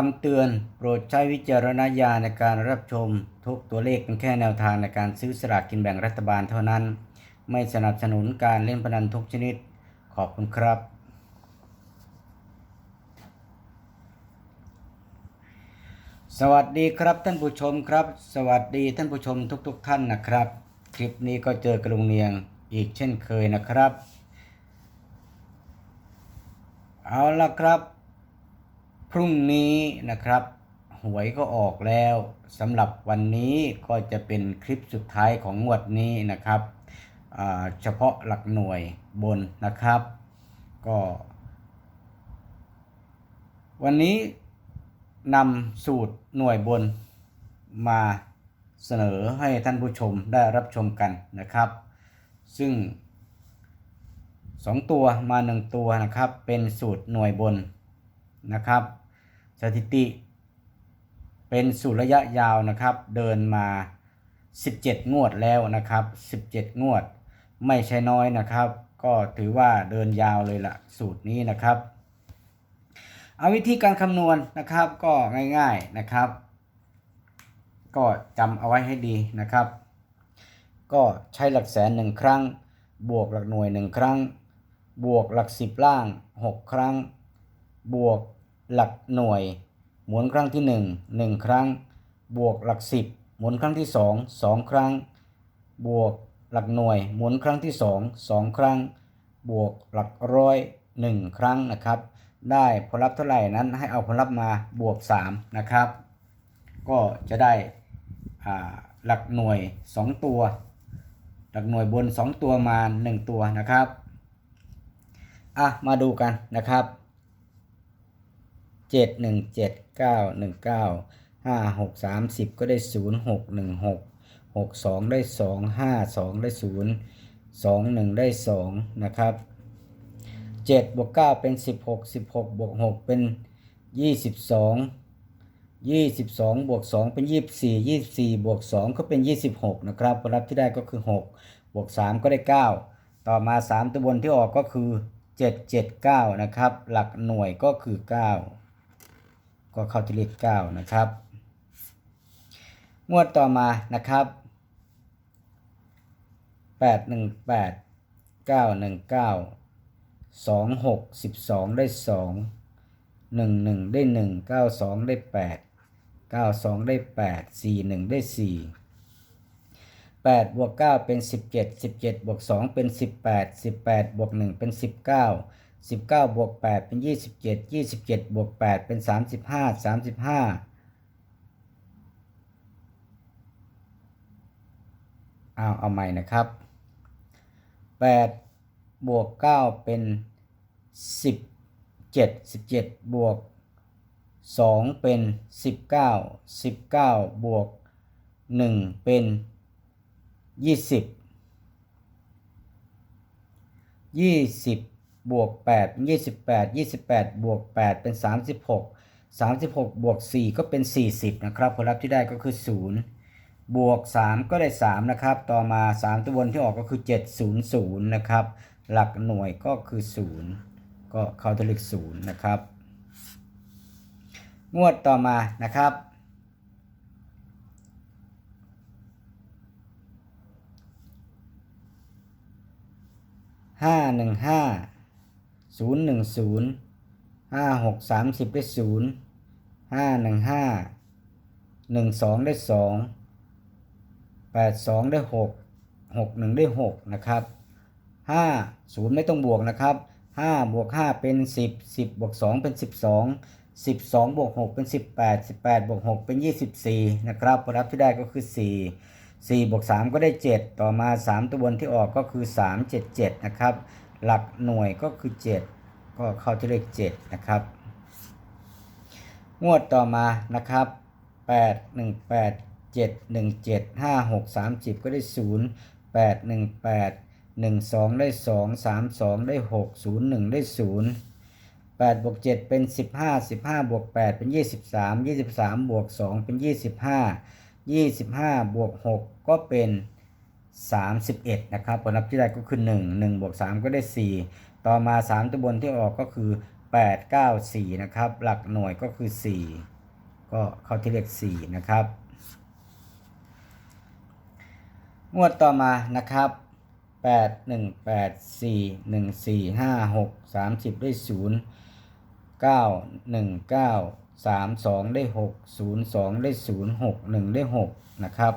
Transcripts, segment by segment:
คำเตือนโปรดใช้วิจารณญาณในการรับชม ทุกตัวเลขเป็นแค่แนวทางในการซื้อสลากกินแบ่งรัฐบาลเท่านั้น ไม่สนับสนุนการเล่นพนันทุกชนิด ขอบคุณครับ สวัสดีครับท่านผู้ชมครับ สวัสดีท่านผู้ชมทุกๆทท่านนะครับ คลิปนี้ก็เจอกระลุงเนียงอีกเช่นเคยนะครับ เอาละครับ รุ่งนี้นะครับ หวยก็ออกแล้วสำหรับวันนี้ก็จะเป็นคลิปสุดท้ายของงวดนี้นะครับเฉพาะหลักหน่วยบนนะครับ ก็ วันนี้นำสูตรหน่วยบนมาเสนอให้ท่านผู้ชมได้รับชมกันนะครับ ซึ่ง 2 ตัวมา 1 ตัวนะครับ เป็นสูตรหน่วยบนนะครับ สถิติ เป็นสูตรระยะยาวนะครับ เดินมา 17 งวดแล้วนะครับ 17 งวด ไม่ใช่น้อยนะครับ ก็ถือว่าเดินยาวเลยละสูตรนี้นะครับเอาวิธีการคำนวณนะครับก็ง่ายๆนะครับ ก็จำเอาไว้ให้ดีนะครับ ก็ใช้หลักแสนหนึ่งครั้ง บวกหลักหน่วยหนึ่งครั้ง บวกหลักสิบล่างหกครั้ง บวก หลักหน่วย หมุนครั้งที่หนึ่งหนึ่งครั้ง บวกหลักสิบหมุนครั้งที่สองสองครั้ง บวกหลักหน่วย หมุนครั้งที่สองสองครั้ง บวกหลักร้อยหนึ่งครั้งนะครับ ได้ผลลัพธ์เท่าไหร่นั้นให้เอาผลลัพธ์มาบวก 3 นะครับ ก็จะได้หลักหน่วย 2 ตัว หลักหน่วยบน 2 ตัวมา 1 ตัวนะครับอะมาดูกันนะครับ เจ็ดหนึ่งเจ็ดเก้าหนึ่งเก้าห้าหกสามสิบก็ได้ศูนย์หกหนึ่งหกหกสองได้สองห้าสองได้ศูนย์สองหนึ่งได้สองนะครับเจ็ดบวกเก้าเป็นสิบหกสิบหกบวกหกเป็นยี่สิบสองยี่สิบสองบวกสองเป็นยี่สิบสี่ยี่สิบสี่บวกสองก็เป็นยี่สิบหกนะครับผลลัพธ์ที่ได้ก็คือหกบวกสามก็ได้เก้าต่อมาสามตัวบนที่ออกก็คือเจ็ดเจ็ดเก้านะครับ หลักหน่วยก็คือเก้า เข้าที่เลข9นะครับ งวดต่อมานะครับ818 919สองหกสิบสองได้สองหนึ่งหนึ่งได้หนึ่งเก้าสองได้แปดเก้าสองได้แปดสี่หนึ่งได้สี่แปดบวกเก้าเป็นสิบเจ็ดสิบเจ็ดบวกสองเป็นสิบแปดสิบแปดบวกหนึ่งเป็นสิบเก้า สิบเก้าบวกแปดเป็นยี่สิบเจ็ดยี่สิบเจ็ดบวกแปดเป็นสามสิบห้าสามสิบห้าเอาเอาใหม่นะครับแปดบวกเก้าเป็นสิบเจ็ดสิบเจ็ดบวกสองเป็นสิบเก้าสิบเก้าบวกหนึ่งเป็นยี่สิ บวกแปดยี่สิบแปดยี่สิบวกแปดเป็นสามสิบวกสี่ก็เป็นสี่สิบนะครับ ผลลัพธ์ที่ได้ก็คือศูนย์บวกสามก็ได้สามนะครับ ต่อมาสามตัวบนที่ออกก็คือเจ็ดศูนะครับ หลักหน่วยก็คือศูนย์ก็เข้าตัวเลขศูนย์นะครับ งวดต่อมานะครับห้าหนึ่งห้า ศูนย์หนึ่งศูนย์ห้าหกสามสิบได้ศูนย์ห้าหนึ่งห้าหนึ่งสองได้สองแปดสองได้หกหกหนึ่งได้หกนะครับห้าศูนย์ไม่ต้องบวกนะครับห้าบวกห้าเป็นสิบสิบบวกสองเป็นสิบสองสิบสองบวกหกเป็นสิบแปดสิบแปดบวกหกเป็นยี่สิบสี่นะครับผลลัพธ์ที่ได้ก็คือสี่สี่บวกสามก็ได้เจ็ดต่อมาสามตัวบนที่ออกก็คือสามเจ็ดเจ็ดนะครับ หลักหน่วยก็คือเจ็ดก็เข้าที่เลขเจ็ดนะครับ งวดต่อมานะครับแปดหนึ่งแปดเจ็ดหนึ่งเจ็ดห้าหกสามสิบก็ได้ศูนย์แปดหนึ่งแปดหนึ่งสองได้สองสามสองได้หกศูนย์หนึ่งได้ศูนย์แปดบวกเจ็ดเป็นสิบห้าสิบห้าบวกแปดเป็นยี่สิบสามยี่สิบสามบวกสองเป็นยี่สิบห้ายี่สิบห้าบวกหกก็เป็น สามสิบเอ็ดนะครับผลลัพธ์ที่ได้ก็คือหนึ่งหนึ่งบวกสามก็ได้สี่ต่อมาสามตัวบนที่ออกก็คือแ8 9 4 นะครับ หลักหน่วยก็คือ 4 ก็เข้าที่เลข4นะครับ งวดต่อมานะครับ 8 1 8 4 1 4 5 6 30 ได้ 0 9 1 9 3 2 ได้ 6 0 2 ได้ 0 6 1 ได้ 6 นะครับ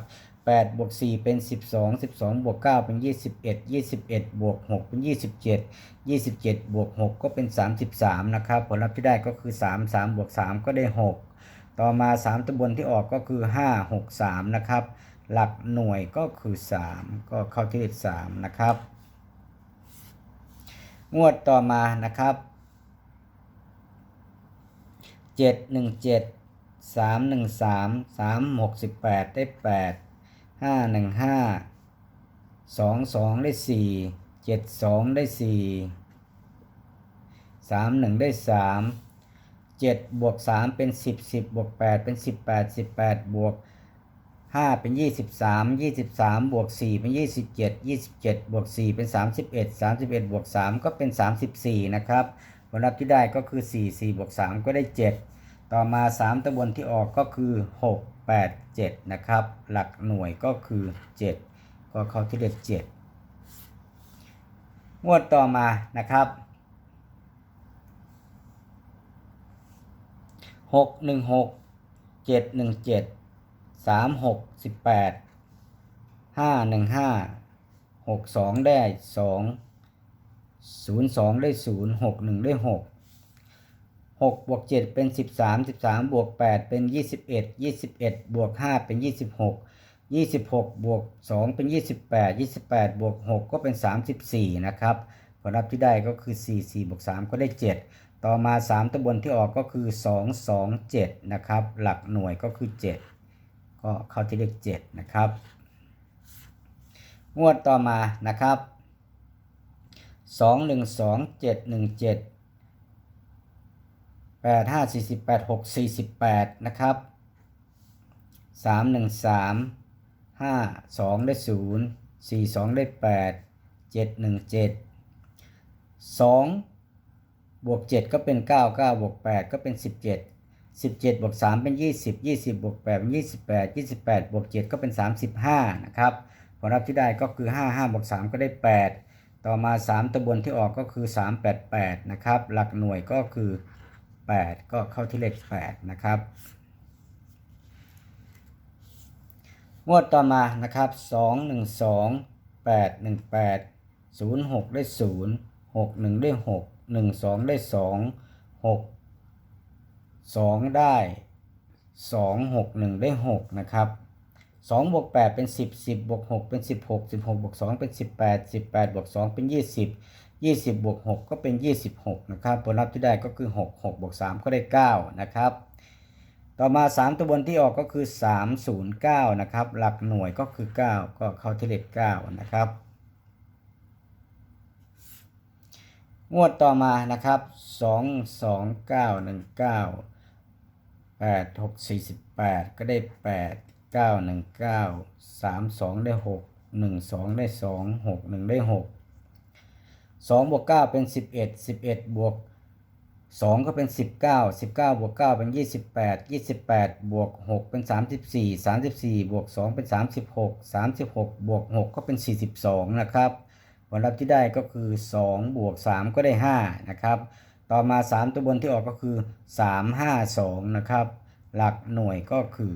8บวก4เป็น 12 12 บวก 9 เป็น 21 21 บวก 6 เป็น 27 27 บวก 6 ก็เป็น 33 นะครับ ผลลัพธ์ที่ได้ก็คือ 3 3 บวก 3 ก็ได้ 6 ต่อมา 3ตัวบนที่ออกก็คือ 5 6 3 นะครับ หลักหน่วยก็คือ 3 ก็เข้าที่เลข3นะครับ งวดต่อมานะครับเจ็ดหนึ่งเจ็ดสามหนึ่งสามสามหกสิบแปดได้แปด ห้าหนึ่งห้าสองสองได้สี่เจ็ดสองได้สี่สามหนึ่งได้สามเจ็ดบวกสามเป็นสิบสิบบวกแปดเป็นสิบแปดสิบแปดบวกห้าเป็นยี่สิบสามยี่สิบสามบวกสี่เป็นยี่สิบเจ็ดยี่สิบเจ็ดบวกสี่เป็นสามสิบเอ็ดสามสิบเอ็ดบวกสามก็เป็นสามสิบสี่นะครับผลลัพธ์ที่ได้ก็คือ4 4บวก3ก็ได้7 ต่อมา 3ตัวบนที่ออกก็คือ 6 8 7 นะครับ หลักหน่วยก็คือ 7 ก็เข้าที่เลข7งวดต่อมานะครับ 6 1 6 7 1 7 3 6 18 5 1 5 6 2 ได้2ศูนย์สองได้ศูนย์หกหนึ่งได้หก หกบวกเจ็ดเป็นสิบสามสิบสามบวกแปดเป็นยี่สิบเอ็ดยี่สิบเอ็ดบวกห้าเป็นยี่สิบหกยี่สิบหกบวกสองเป็นยี่สิบแปดยี่สิบแปดบวกหกก็เป็นสามสิบสี่นะครับผลลัพธ์ที่ได้ก็คือสี่สี่บวกสามก็ได้เจ็ดต่อมาสามตัวบนที่ออกก็คือสองสองเจ็ดนะครับ หลักหน่วยก็คือเจ็ดก็เข้าที่เลขเจ็ดนะครับงวดต่อมานะครับสองหนึ่งสองเจ็ดหนึ่งเจ็ด แปดห้าสี่สิบแปดหกสี่สิบแปดนะครับสามหนึ่งสามห้าสองได้ศูนย์สี่สองได้แปดเจ็ดหนึ่งเจ็ดสองบวกเจ็ดก็เป็นเก้าเก้าบวกแปดก็เป็นสิบเจ็ดสิบเจ็ดบวกสามเป็นยี่สิบยี่สิบบวกแปดเป็นยี่สิบแปดยี่สิบแปดบวกเจ็ดก็เป็นสามสิบห้านะครับผลลัพธ์ที่ได้ก็คือห้าห้าบวกสามก็ได้แปดต่อมา3ตัวบนที่ออกก็คือ388นะครับ หลักหน่วยก็คือ 8 ก็เข้าที่เลข 8 นะครับงวดต่อมานะครับ 2 1 2 8 1 8 0 6 ได้ 0 6 1 ได้ 6 1 2 ได้ 2 6 2 ได้ 2 6 1 ได้ 6 นะครับสองบวกแปดเป็นสิบสิบวกหกเป็นสิบหกสิบวกสองเป็นสิบแปดสิบวกสองเป็นยี่ สิบยี่สิบบวกหกก็เป็นยี่สิบหกนะครับ ผลลัพธ์ที่ได้ก็คือหกหกบวกสามก็ได้เก้านะครับ ต่อมาสามตัวบนที่ออกก็คือสามศูนย์เก้านะครับ หลักหน่วยก็คือเก้าก็เข้าที่เลขเก้านะครับ งวดต่อมานะครับสองสองเก้าหนึ่งเก้าแปดหกสี่สิบแปดก็ได้แปดเก้าหนึ่งเก้าสามสองได้หกหนึ่งสองได้สองหกหนึ่งได้หก สองบวกเก้าเป็นสิบเอ็ดสิบเอ็ดบวกสองก็เป็นสิบเก้าสิบเก้าบวกเก้าเป็นยี่สิบแปดยี่สิบแปดบวกหกเป็นสามสิบสี่สามสิบสี่บวกสองเป็นสามสิบหกสามสิบหกบวกหกก็เป็นสี่สิบสองนะครับผลลัพธ์ที่ได้ก็คือสองบวกสามก็ได้ห้านะครับ ต่อมาสามตัวบนที่ออกก็คือสามห้าสองนะครับ หลักหน่วยก็คือ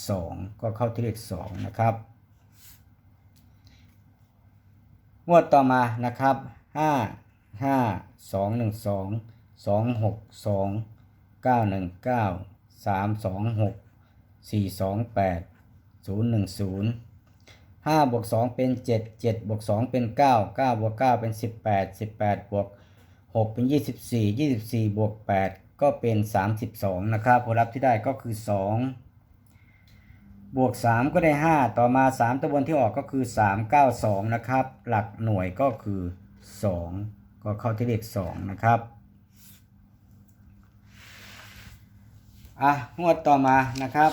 2ก็เข้าที่เลข2นะครับงวดต่อมานะครับ ห้าห้าสองหนึ่งสองสองหกสองเก้าหนึ่งเก้าสามสองหกสี่สองแปดศูนย์หนึ่งศูนย์ห้าบวกสองเป็นเจ็ดเจ็ดบวกสองเป็นเก้าเก้าบวกเก้าเป็นสิบแปดสิบแปดบวกหกเป็นยี่สิบสี่ยี่สิบสี่บวกแปดก็เป็นสามสิบสองนะครับผลลัพธ์ที่ได้ก็คือสองบวกสามก็ได้ห้าต่อมาสามตัวบนที่ออกก็คือสามเก้าสองนะครับ หลักหน่วยก็คือ 2 ก็เข้าที่เลข2นะครับอะงวดต่อมานะครับ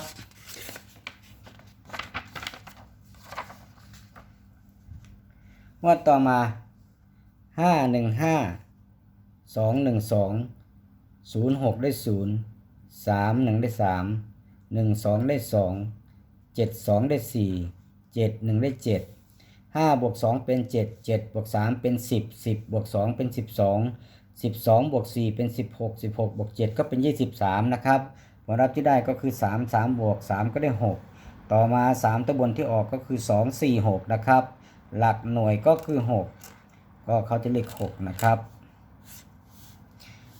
งวดต่อมา5 1 5 2 1 2ศูนย์หกได้ศูนย์สามหนึ่งได้สามหนึ่งสองได้สองเจ็ดสองได้สี่เจ็ดหนึ่งได้เจ็ด ห้าบวกสองเป็นเจ็ดเจ็ดบวกสามเป็นสิบสิบบวกสองเป็นสิบสองสิบสองบวกสี่เป็นสิบหกสิบหกบวกเจ็ดก็เป็นยี่สิบสามนะครับผลลัพธ์ที่ได้ก็คือสามสามบวกสามก็ได้หกต่อมาสามตัวบนที่ออกก็คือสองสี่หกนะครับ หลักหน่วยก็คือหกก็เขาจะเลขหกนะครับ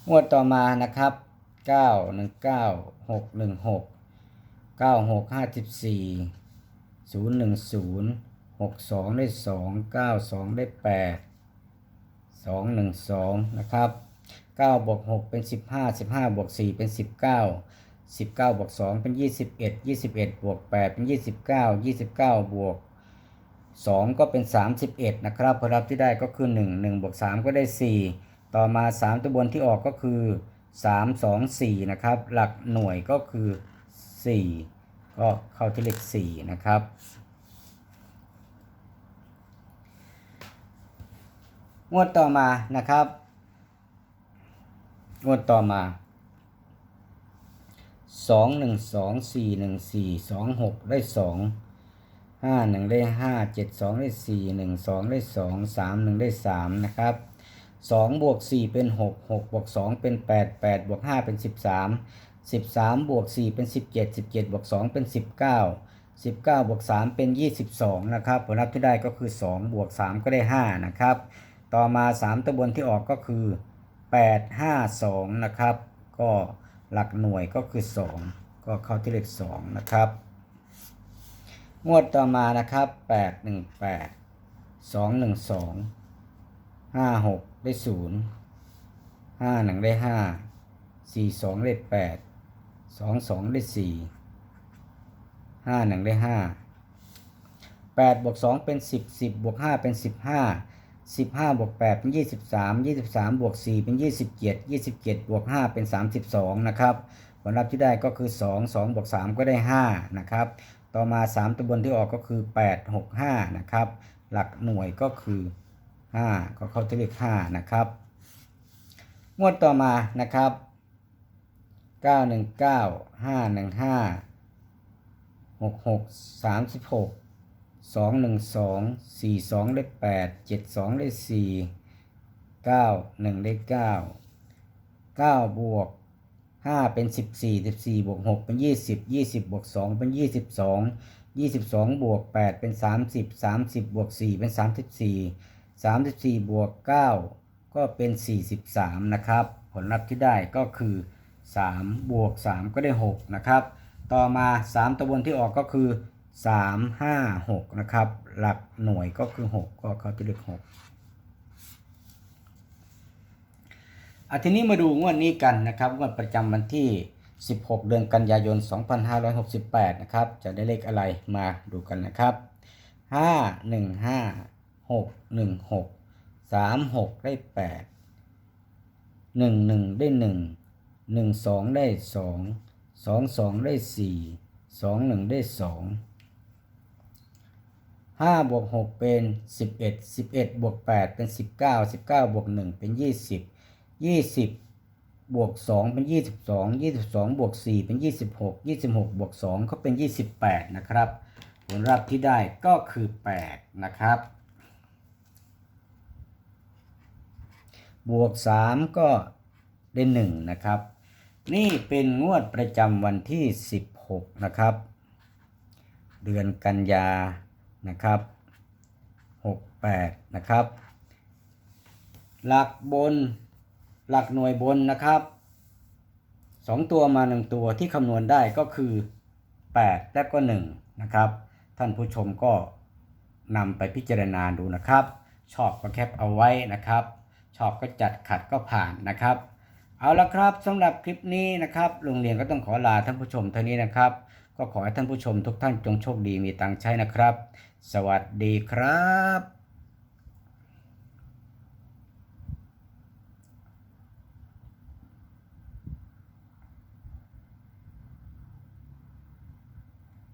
งวดต่อมานะครับเก้าหนึ่งเก้าหกหนึ่งหกเก้าหกห้าสิบสี่ศูนย์หนึ่งศูนย์ หกสองได้สองเก้าสองได้แปดสองหนึ่งสองนะครับเก้าบวกหกเป็นสิบห้าสิบห้าบวกสี่เป็นสิบเก้าสิบเก้าบวกสองเป็นยี่สิบเอ็ดยี่สิบเอ็ดบวกแปดเป็นยี่สิบเก้ายี่สิบเก้าบวกสองก็เป็นสามสิบเอ็ดนะครับผลลัพธ์ที่ได้ก็คือหนึ่งหนึ่งบวกสามก็ได้สี่ต่อมา3ตัวบนที่ออกก็คือ3 2 4นะครับ หลักหน่วยก็คือ4ก็เข้าที่เลข4นะครับ งวดต่อมานะครับ งวดต่อมา2 1 2 4 1 4 2 6ได้2 5 1ได้5 7 2ได้4 1 2ได้2 3 1ได้3นะครับสองบวกสี่เป็นหกหกบวกสองเป็นแปดแปดบวกห้าเป็นสิบสามสิบสามบวกสี่เป็นสิบเจ็ดสิบเจ็ดบวกสองเป็นสิบเก้าสิบเก้าบวกสามเป็นยี่สิบสองนะครับผลลัพธ์ที่ได้ก็คือสองบวกสามก็ได้ห้านะครับ ต่อมาสามตัวบนที่ออกก็คือแปดห้าสองนะครับ ก็หลักหน่วยก็คือสองก็เข้าที่เลขสองนะครับ งวดต่อมานะครับแปดหนึ่งแปดสองหนึ่งสองห้าหกได้ศูนย์ห้าหนึ่งได้ห้าสี่สองได้แปดสองสองได้สี่ห้าหนึ่งได้ห้าแปดบวกสองเป็นสิบสิบบวกห้าเป็นสิบห้า สิบห้าบวกแปดเป็นยี่สิบสามยี่สิบสามบวกสี่เป็นยี่สิบเจ็ดยี่สิบเจ็ดบวกห้าเป็นสามสิบสองนะครับผลลัพธ์ที่ได้ก็คือสองสองบวกสามก็ได้ห้านะครับ ต่อมาสามตัวบนที่ออกก็คือแปดหกห้านะครับ หลักหน่วยก็คือห้าก็เข้าที่เลขห้านะครับงวดต่อมานะครับเก้าหนึ่งเก้าห้าหนึ่งห้าหกหกสามสิบหก สองหนึ่งสองสี่สองได้แปดเจ็ดสองได้สี่เก้าหนึ่งได้เก้าเก้าบวกห้าเป็นสิบสี่สิบสี่บวกหกเป็นยี่สิบยี่สิบบวกสองเป็นยี่สิบสองยี่สิบสองบวกแปดเป็นสามสิบสามสิบบวกสี่เป็นสามสิบสี่34บสี่บวก9ก็เป็น43นะครับ ผลลัพธ์ที่ได้ก็คือ3บวก3ก็ได้6นะครับ ต่อมา3ตัวบนที่ออกก็คือ 3 5 6นะครับ หลักหน่วยก็คือ6ก็เข้าที่เลข6อะทีนี้มาดูงวดนี้กันนะครับงวดประจำวันที่ 16 เดือนกันยายน 2568 นะครับ จะได้เลขอะไรมาดูกันนะครับ 5 1 5หกหนึ่งหกสามหกได้แปดหนึ่งหนึ่งได้หนึ่งหนึ่งสองได้สองสองสองได้สี่สองหนึ่งได้ส องห้าบวกหกเป็นสิบเอ็ดสิบเอ็ดบวกแปดเป็นสิบเก้าสิบเก้าบวกหนึ่งเป็นยี่สิบยี่สิบบวกสองเป็นยี่สิบสองยี่สิบสองบวกสี่เป็นยี่สิบหกยี่สิบหกบวกสองก็เป็นยี่สิบแปดนะครับ ผลลัพธ์ที่ได้ก็คือแปดนะครับ บวก 3 ก็ได้ 1 นะครับ นี่เป็นงวดประจำวันที่ 16 นะครับ เดือนกันยา นะครับ 68 นะครับ หลักบนหลักหน่วยบนนะครับ 2 ตัวมา 1 ตัวที่คำนวณได้ก็คือ 8 และก็ 1 นะครับ ท่านผู้ชมก็นำไปพิจารณาดูนะครับ ชอบก็แคปเอาไว้นะครับ ชอบก็จัดขัดก็ผ่านนะครับ เอาละครับสำหรับคลิปนี้นะครับโรงเรียนก็ต้องขอลาท่านผู้ชมเท่านี้นะครับ ก็ขอให้ท่านผู้ชมทุกท่านจงโชคดีมีตังใช้นะครับ สวัสดีครับ